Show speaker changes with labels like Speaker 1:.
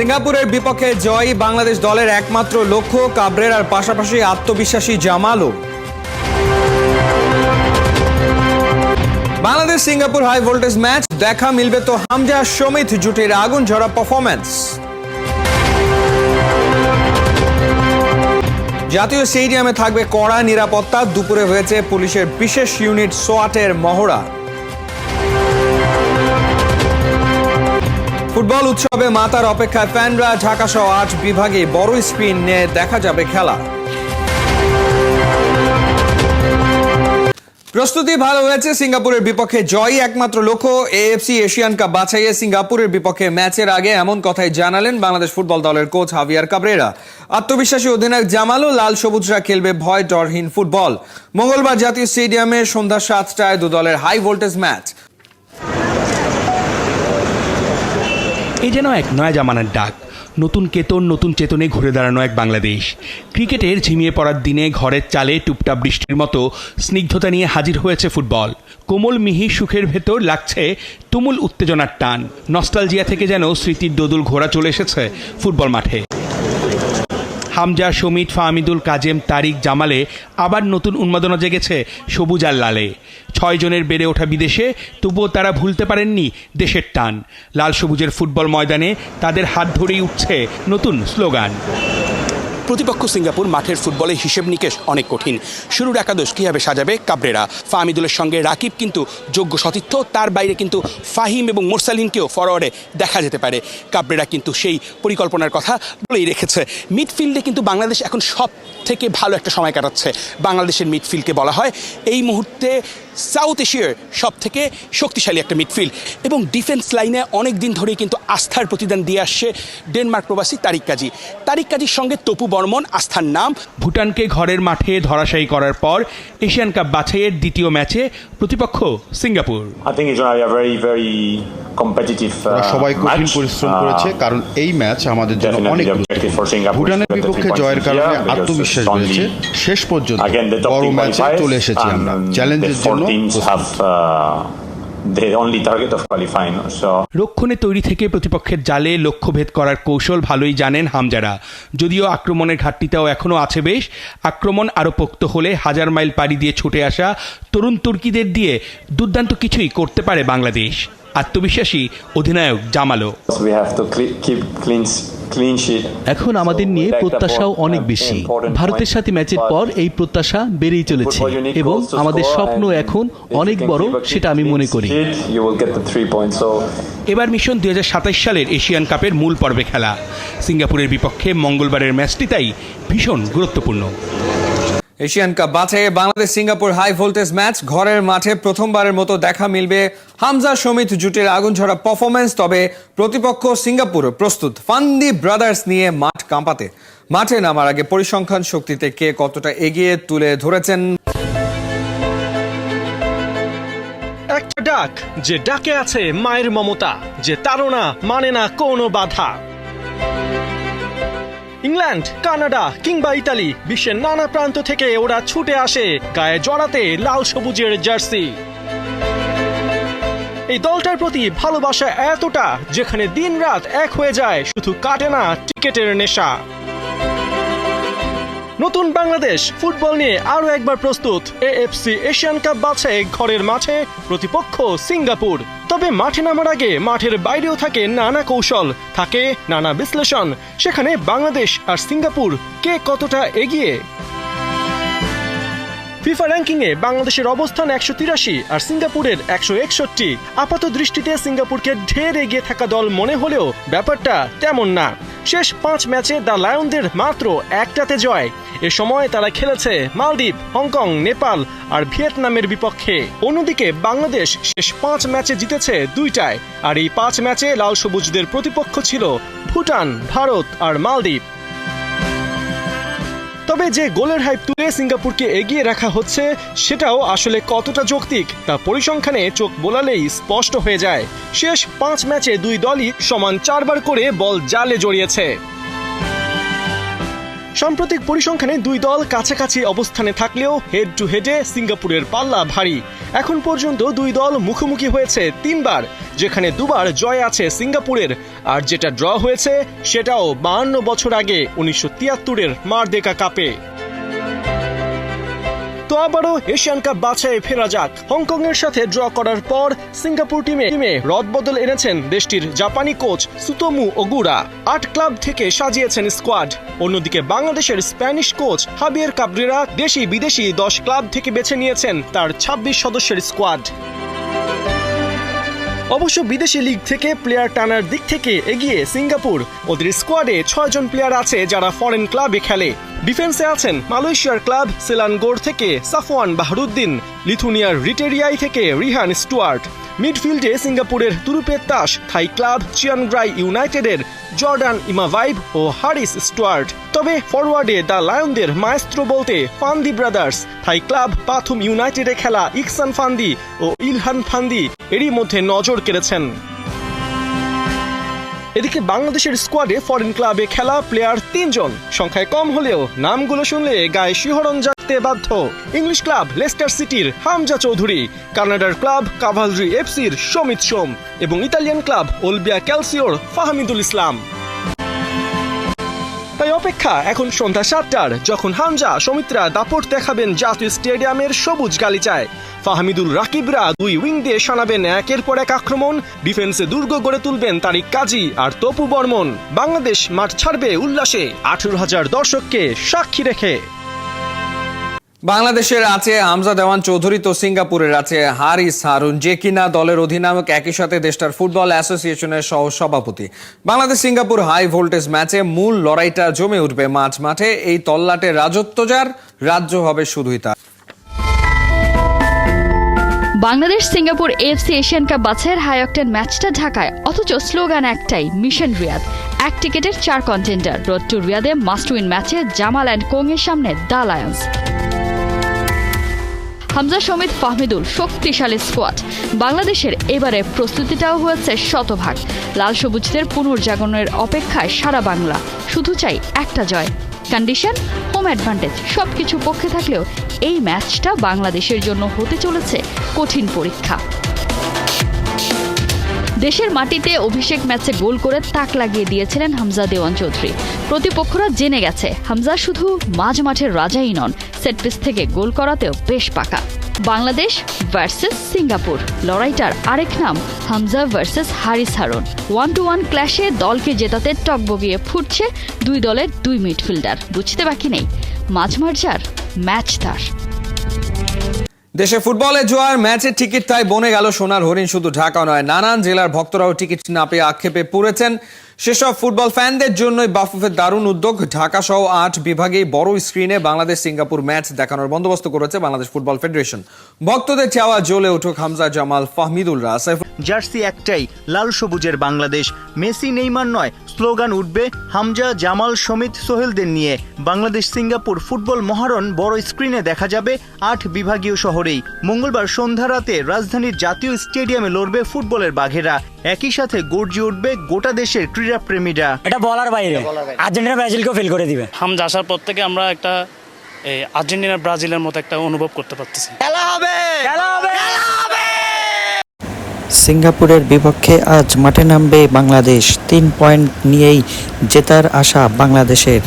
Speaker 1: সিঙ্গাপুরের বিপক্ষে জয় বাংলাদেশ দলের একমাত্র লক্ষ্য কাবরেরার পাশাপাশি আত্মবিশ্বাসী জামালও। Bangladesh Singapore high voltage match, দেখা মিলবে তো হামজা সমিত জুটির আগুন ঝরা পারফরম্যান্স জাতীয় স্টেডিয়ামে থাকবে কড়া নিরাপত্তা, দুপুরে হয়েছে পুলিশের বিশেষ ইউনিট সোয়াটের মহড়া। ফুটবল উৎসবে মাতার অপেক্ষায় ফ্যানরা ঢাকা সহ আট বিভাগে বড় স্ক্রিন নিয়ে দেখা যাবে খেলা। প্রস্তুতি ভালো হয়েছে সিঙ্গাপুরের বিপক্ষে, জয়ই একমাত্র লক্ষ্য। এএফসি এশিয়ান কাপ বাছাইয়ে সিঙ্গাপুরের বিপক্ষে ম্যাচের আগে এমন কথাই জানালেন বাংলাদেশ ফুটবল দলের কোচ হাভিয়ার কাবরেরা। আত্মবিশ্বাসী অধিনায়ক জামালও লাল সবুজরা খেলবে ভয় ডরহীন ফুটবল। মঙ্গলবার জাতীয় স্টেডিয়ামে সন্ধ্যা সাতটায় দু দলের হাই ভোল্টেজ ম্যাচ
Speaker 2: এই যেন এক নয়া জামানার ডাক। নতুন কেতন, নতুন চেতনে ঘুরে দাঁড়ানো এক বাংলাদেশ। ক্রিকেটের ঝিমিয়ে পড়ার দিনে ঘরের চালে টুপটাপ বৃষ্টির মতো স্নিগ্ধতা নিয়ে হাজির হয়েছে ফুটবল। কোমল মিহি সুখের ভেতর লাগছে তুমুল উত্তেজনার টান। নস্টালজিয়া থেকে যেন স্মৃতির দোদুল ঘোরা চলে এসেছে ফুটবল মাঠে। হামজা সমিত ফাহমিদুল কাজেম তারিক জামালে আবার নতুন উন্মাদনা জেগেছে সবুজ আর লালে। ছয়জনের বেড়ে ওঠা বিদেশে তবুও তারা ভুলতে পারেননি দেশের টান। লাল সবুজের ফুটবল ময়দানে তাদের হাত ধরেই উঠছে নতুন স্লোগান। প্রতিপক্ষ সিঙ্গাপুর মাঠের ফুটবলে হিসেব নিকেশ অনেক কঠিন। শুরুর একাদশ কীভাবে সাজাবে কাবরেরা? ফাহমিদুলের সঙ্গে রাকিব কিন্তু যোগ্য সতীর্থ, তার বাইরে কিন্তু ফাহিম এবং মোরসালিনকেও ফরওয়ার্ডে দেখা যেতে পারে। কাবরেরা কিন্তু সেই পরিকল্পনার কথা বলেই রেখেছে। মিডফিল্ডে কিন্তু বাংলাদেশ এখন সব থেকে ভালো একটা সময় কাটাচ্ছে। বাংলাদেশের মিডফিল্ডকে বলা হয়, এই মুহূর্তে সাউথ এশিয়ার সব থেকে শক্তিশালী একটা মিডফিল্ড। এবং ডিফেন্স লাইনে অনেক দিন ধরেই কিন্তু আস্থার প্রতিদান দিয়ে আসছে ডেনমার্ক প্রবাসী তারিক কাজী। তারিক কাজীর সঙ্গে তপু বর্মন আস্থার নাম। ভুটানকে ঘরের মাঠে ধরাশায়ী করার পর এশিয়ান কাপ বাছাইয়ের দ্বিতীয় ম্যাচে প্রতিপক্ষ সিঙ্গাপুর।
Speaker 3: Uh,
Speaker 4: সবাই কঠিন পরিশ্রম
Speaker 3: Uh,
Speaker 4: করেছে কারণ এই ম্যাচ আমাদের জন্য অনেক ভুটানের বিপক্ষে জয়ের কারণে আত্মবিশ্বাস বেড়েছে শেষ পর্যন্ত বড় ম্যাচে চলে এসেছি আমরা। চ্যালেঞ্জের জন্য
Speaker 3: teams have uh, the only target of qualifying. So
Speaker 2: রক্ষণে তৈরি থেকে প্রতিপক্ষের জালে লক্ষ্যভেদ করার কৌশল ভালোই জানেন হামজারা যদিও আক্রমণের ঘাটতিটাও এখনও আছে বেশ আক্রমণ আরও পোক্ত হলে হাজার মাইল পাড়ি দিয়ে ছুটে আসা তরুণ তুর্কিদের দিয়ে দুর্দান্ত কিছুই করতে পারে বাংলাদেশ আত্মবিশ্বাসী অধিনায়ক জামালো.
Speaker 5: এখন আমাদের নিয়ে প্রত্যাশাও অনেক বেশি। ভারতের সাথে ম্যাচের পর এই প্রত্যাশা বেড়েই চলেছে এবং আমাদের স্বপ্ন এখন অনেক বড় সেটা আমি মনে করি।
Speaker 2: এবার মিশন দুই সালের এশিয়ান কাপের মূল পর্বে খেলা। সিঙ্গাপুরের বিপক্ষে মঙ্গলবারের ম্যাচটি তাই ভীষণ গুরুত্বপূর্ণ।
Speaker 1: Asian cup বাছাইয়ে Bangladesh Singapore high voltage match. ঘরের মাঠে প্রথমবারের মতো দেখা মিলবে হামজা সমিত জুটির আগুন ঝরা পারফরমেন্স তবে প্রতিপক্ষ সিঙ্গাপুর প্রস্তুত। ফান্দি ব্রাদার্স নিয়ে মাঠ কাঁপাতে। মাঠে নামার আগে পরিসংখ্যান শক্তিতে কে কতটা এগিয়ে তুলে ধরেছেন?
Speaker 6: একটা ডাক, যে ডাকে আছে মায়ের মমতা, যে তারা মানে না কোনো বাধা। ইংল্যান্ড, কানাডা কিংবা ইতালি বিশ্বের নানা প্রান্ত থেকে ওরা ছুটে আসে গায়ে জড়াতে লাল সবুজের জার্সি। এই দলটার প্রতি ভালোবাসা এতটা যেখানে দিন রাত এক হয়ে যায়, শুধু কাটে না টিকেটের নেশা। নতুন বাংলাদেশ ফুটবল নিয়ে আরও একবার প্রস্তুত। এএফসি এশিয়ান কাপ বাছে ঘরের মাঠে প্রতিপক্ষ সিঙ্গাপুর। তবে মাঠে নামার আগে মাঠের বাইরেও থাকে নানা কৌশল, থাকে নানা বিশ্লেষণ। সেখানে বাংলাদেশ আর সিঙ্গাপুর কে কতটা এগিয়ে ফিফা র্যাঙ্কিংয়ে বাংলাদেশের অবস্থান একশো তিরাশি আর সিঙ্গাপুরের একশো একষট্টি। আপাত দৃষ্টিতে সিঙ্গাপুরকে ঢের এগিয়ে থাকা দল মনে হলেও ব্যাপারটা তেমন না। শেষ পাঁচ ম্যাচে দ্য লায়নদের মাত্র একটাতে জয়। এ সময় তারা খেলেছে মালদ্বীপ, হংকং, নেপাল আর ভিয়েতনামের বিপক্ষে। অন্যদিকে বাংলাদেশ শেষ পাঁচ ম্যাচে জিতেছে দুইটায়। আর এই পাঁচ ম্যাচে লাল সবুজদের প্রতিপক্ষ ছিল ভুটান, ভারত আর মালদ্বীপ। তবে যে গোলের হাইপ তুলে সিঙ্গাপুরকে এগিয়ে রাখা হচ্ছে, সেটাও আসলে কতটা যৌক্তিক তা পরিসংখ্যানে চোখ বোলালেই স্পষ্ট হয়ে যায়। শেষ পাঁচ ম্যাচে দুই দলই সমান চারবার করে বল জালে জড়িয়েছে। সাম্প্রতিক পরিসংখ্যানে দুই দল কাছাকাছি অবস্থানে থাকলেও হেড টু হেডে সিঙ্গাপুরের পাল্লা ভারী। এখন পর্যন্ত দুই দল মুখোমুখি হয়েছে তিনবার, যেখানে দুবার জয় আছে সিঙ্গাপুরের। আর যেটা ড্র হয়েছে, সেটাও বাহান্ন বছর আগে, উনিশশো তিয়াত্তরের মারদেকা কাপে। তো আবারও এশিয়ান কাপ বাছাই ফেরা যাক। হংকং এর সাথে ড্র করার পর সিঙ্গাপুর টিমে টিমে রদবদল এনেছেন দেশটির জাপানি কোচ সুতোমু ওগুরা। আট ক্লাব থেকে সাজিয়েছেন স্কোয়াড। অন্যদিকে বাংলাদেশের স্প্যানিশ কোচ হাবিয়ের কাবরেরা দেশি বিদেশি দশ ক্লাব থেকে বেছে নিয়েছেন তার ২৬ সদস্যের স্কোয়াড। অবশ্য বিদেশি লিগ থেকে প্লেয়ার টানার দিক থেকে এগিয়ে সিঙ্গাপুর। ওদের স্কোয়াডে ছয়জন প্লেয়ার আছে যারা ফরেন ক্লাবে খেলে। ডিফেন্সে আছেন মালয়েশিয়ার ক্লাব সেলানগোর থেকে সাফওয়ান বাহরুদ্দিন, লিথুনিয়ার রিটেরিয়াই থেকে রিহান স্টুয়ার্ট। মিডফিল্ডে সিঙ্গাপুরের তুরুপের তাস, থাই ক্লাব চিয়ানগ্রাই ইউনাইটেডের জর্ডান ইমাভাইভ ও হারিস স্টুয়ার্ট। তবে ফরওয়ার্ডে দ্য লায়নদের মায়েস্ত্রো বলতে Fandi brothers, Thai club Pathum ইউনাইটেডে খেলা ইকসান ফান্দি ও ইলহান ফান্দি এরই মধ্যে নজর কেড়েছেন। এদিকে বাংলাদেশের স্কোয়াডে ফরেন ক্লাবে খেলা প্লেয়ার তিনজন। সংখ্যায় কম হলেও নামগুলো শুনলে গায়ে শিহরণ জাগতে বাধ্য। ইংলিশ ক্লাব লেস্টার সিটির হামজা চৌধুরী, কানাডার ক্লাব কাভালরি এফসির সমিত সোম এবং ইতালিয়ান ক্লাব ওলবিয়া ক্যালসিওর ফাহমিদুল ইসলাম। তাই অপেক্ষা, এখন সন্ধ্যা সাতটার, যখন হামজা, সমিত্রা, দাপট দেখাবেন জাতীয় স্টেডিয়ামের সবুজ গালিচায়। ফাহমিদুল রাকিবরা দুই উইং দিয়ে শানাবেন একের পর এক আক্রমণ, ডিফেন্সে দুর্গ গড়ে তুলবেন তারিক কাজী আর তপু বর্মন। বাংলাদেশ মাঠ ছাড়বে উল্লাসে, আঠেরো হাজার দর্শককে সাক্ষী রেখে।
Speaker 1: বাংলাদেশের আছে হামজা দেওয়ান চৌধুরী তো সিঙ্গাপুরের আছে হারিস হারুন, যে কিনা দলের অধিনায়ক একই সাথে দেশটার ফুটবল অ্যাসোসিয়েশনের সহ সভাপতি বাংলাদেশ সিঙ্গাপুর হাই ভোল্টেজ ম্যাচে মূল লড়াইটা জমে উঠবে মাঝ মাঠে, এই তল্লাটে রাজত্ব যার, রাজ্য হবে শুধুই তার।
Speaker 7: Bangladesh Singapore AFC Asian cup বাছাইয়ের হাই অক্টেন ম্যাচটা ঢাকায়, অথচ স্লোগান একটাই, মিশন রিয়াদ। এক টিকেটের চার কন্টেন্ডার রোড টু রিয়াদে মাস্ট উইন ম্যাচে জামাল অ্যান্ড কোং এর সামনে দ্য লায়ন্স হামজা সমিত ফাহমিদুল শক্তিশালী স্কোয়াড বাংলাদেশের এবারে প্রস্তুতিটাও হয়েছে শতভাগ। লাল সবুজদের পুনর্জাগরণের অপেক্ষায় সারা বাংলা। শুধু চাই একটা জয়। কন্ডিশন হোম অ্যাডভান্টেজ সবকিছু পক্ষে থাকলেও এই ম্যাচটা বাংলাদেশের জন্য হতে চলেছে কঠিন পরীক্ষা। দেশের মাটিতে অভিষেক ম্যাচে গোল করে তাক লাগিয়ে দিয়েছিলেন হামজা দেওয়ান চৌধুরী। প্রতিপক্ষরা জেনে গেছে, হামজা শুধু মাঝ মাঠের রাজাই নন সেটপিস থেকে গোল করাতেও বেশ পাকা। বাংলাদেশ ভার্সেস সিঙ্গাপুর, লড়াইটার আরেক নাম Hamza versus Haris Harun. One two one ক্ল্যাশে দলকে জেতাতে টকবগিয়ে ফুটছে দুই দলের দুই মিডফিল্ডার। বুঝতে বাকি নেই মাঝমাঠ যার ম্যাচ তার।
Speaker 1: দেশে ফুটবলে জোয়ার, ম্যাচের টিকিট তাই বনে গেল সোনার হরিণ, শুধু ঢাকা নয়, নানান জেলার ভক্তরাও টিকিট না পেয়ে আক্ষেপে পড়েছেন। সেসব ফুটবল ফ্যানদের জন্যই বাফুফের দারুণ উদ্যোগ। ঢাকা সহ আট বিভাগেই বড় স্ক্রিনে বাংলাদেশ সিঙ্গাপুর ম্যাচ দেখানোর বন্দোবস্ত করেছে বাংলাদেশ ফুটবল ফেডারেশন। ভক্তদের চাওয়া জ্বলে উঠুক হামজা জামাল ফাহমিদুলরা সাইফুল
Speaker 8: জার্সি একটাই, লাল সবুজের বাংলাদেশ। মেসি নেইমার নয়, স্লোগান উঠবে হামজা জামাল সমিত সোহেলদের নিয়ে। বাংলাদেশ সিঙ্গাপুর ফুটবল মহারণ বড় স্ক্রিনে দেখা যাবে আট বিভাগীয় শহরেই। মঙ্গলবার সন্ধ্যা রাতে রাজধানীর জাতীয় স্টেডিয়ামে লড়বে ফুটবলের বাঘেরা। একই সাথে গর্জে উঠবে গোটা দেশের ক্রীড়াপ্রেমীরা
Speaker 9: এটা বলার বাইরে। আর্জেন্টিনা ব্রাজিলকেও ফেল করে দিবে।
Speaker 10: হামজা আসার পর থেকে আমরা একটা এই আর্জেন্টিনা ব্রাজিলের মতো একটা অনুভব করতে পারতেছি। খেলা হবে! খেলা হবে!
Speaker 11: সিঙ্গাপুরের বিপক্ষে আজ মাঠে নামবে বাংলাদেশ। তিন পয়েন্ট নিয়েই জেতার আশা বাংলাদেশের।